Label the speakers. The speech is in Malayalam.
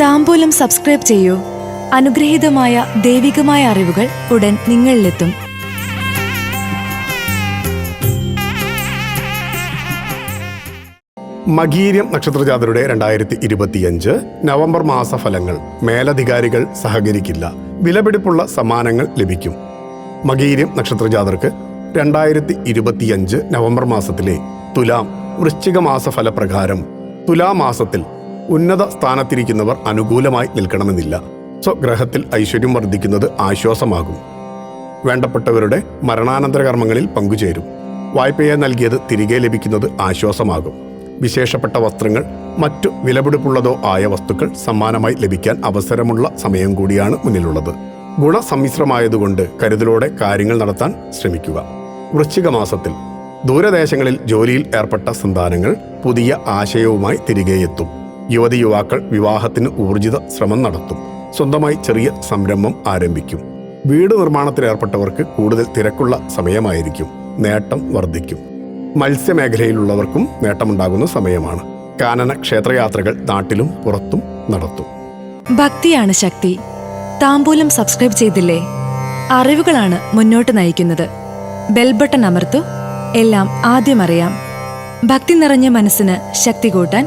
Speaker 1: താമ്പൂലം സബ്സ്ക്രൈബ് ചെയ്യൂ. അനുഗ്രഹീതമായ ദൈവികമായ അറിവുകൾ ഉടൻ നിങ്ങളിലെത്തും.
Speaker 2: മകീര്യം നക്ഷത്രജാതരുടെ രണ്ടായിരത്തി ഇരുപത്തിയഞ്ച് നവംബർ മാസ ഫലങ്ങൾ മേലധികാരികൾ സഹകരിക്കില്ല. വിലപിടിപ്പുള്ള സമ്മാനങ്ങൾ ലഭിക്കും. മകീര്യം നക്ഷത്രജാതർക്ക് രണ്ടായിരത്തി ഇരുപത്തിയഞ്ച് നവംബർ മാസത്തിലെ തുലാം വൃശ്ചിക മാസ ഫലപ്രകാരം തുലാം മാസത്തിൽ ഉന്നത സ്ഥാനത്തിരിക്കുന്നവർ അനുകൂലമായി നിൽക്കണമെന്നില്ല. സ്വഗ്രഹത്തിൽ ഐശ്വര്യം വർദ്ധിക്കുന്നത് ആശ്വാസമാകും. വേണ്ടപ്പെട്ടവരുടെ മരണാനന്തര കർമ്മങ്ങളിൽ പങ്കുചേരും. വായ്പയെ നൽകിയത് തിരികെ ലഭിക്കുന്നത് ആശ്വാസമാകും. വിശേഷപ്പെട്ട വസ്ത്രങ്ങൾ മറ്റു വിലപിടിപ്പുള്ളതോ ആയ വസ്തുക്കൾ സമ്മാനമായി ലഭിക്കാൻ അവസരമുള്ള സമയം കൂടിയാണ് മുന്നിലുള്ളത്. ഗുണസമ്മിശ്രമായതുകൊണ്ട് കരുതലോടെ കാര്യങ്ങൾ നടത്താൻ ശ്രമിക്കുക. വൃശ്ചിക മാസത്തിൽ ദൂരദേശങ്ങളിൽ ജോലിയിൽ ഏർപ്പെട്ട സന്താനങ്ങൾ പുതിയ ആശയവുമായി തിരികെ എത്തും യുവതി യുവാക്കൾ വിവാഹത്തിന് ഊർജിത ശ്രമം നടത്തും. സ്വന്തമായി ചെറിയ സംരംഭം ആരംഭിക്കും. വീട് നിർമ്മാണത്തിലേർപ്പെട്ടവർക്ക് കൂടുതൽ തിരക്കുള്ള സമയമായിരിക്കും. നേട്ടം വർദ്ധിക്കും. മത്സ്യമേഖലയിലുള്ളവർക്കും നേട്ടമുണ്ടാകുന്ന സമയമാണ്. കാനന ക്ഷേത്രയാത്രകൾ നാട്ടിലും പുറത്തും നടത്തും.
Speaker 1: ഭക്തിയാണ് ശക്തി. താമ്പൂലം സബ്സ്ക്രൈബ് ചെയ്തില്ലേ? അറിവുകളാണ് മുന്നോട്ട് നയിക്കുന്നത്. ബെൽബട്ടൺ അമർത്തു. എല്ലാം ആദ്യം അറിയാം. ഭക്തി നിറഞ്ഞ മനസ്സിന് ശക്തി കൂട്ടാൻ